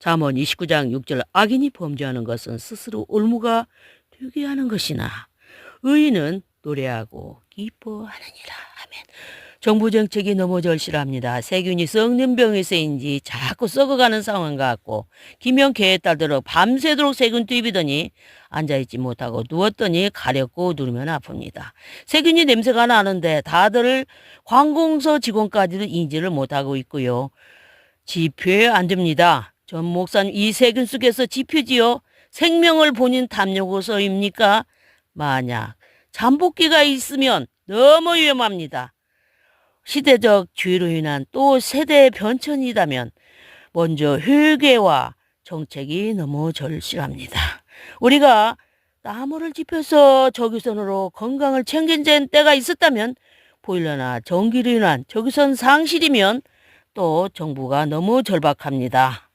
잠언 29장 6절 악인이 범죄하는 것은 스스로 올무가 되게 하는 것이나 의인은 노래하고 기뻐하느니라. 아멘. 정부 정책이 너무 절실합니다. 세균이 썩는 병에서인지 자꾸 썩어가는 상황 같고 김영케의 딸들은 밤새도록 세균 투입이더니 앉아있지 못하고 누웠더니 가렵고 누르면 아픕니다. 세균이 냄새가 나는데 다들 관공서 직원까지도 인지를 못하고 있고요. 지표에 안 됩니다. 전 목사님 이 세균 속에서 지표지요. 생명을 본인 담요고서입니까? 만약 잠복기가 있으면 너무 위험합니다. 시대적 주의로 인한 또 세대의 변천이다면 먼저 회계와 정책이 너무 절실합니다. 우리가 나무를 짚어서 적유선으로 건강을 챙긴 때가 있었다면 보일러나 전기로 인한 적유선 상실이면 또 정부가 너무 절박합니다.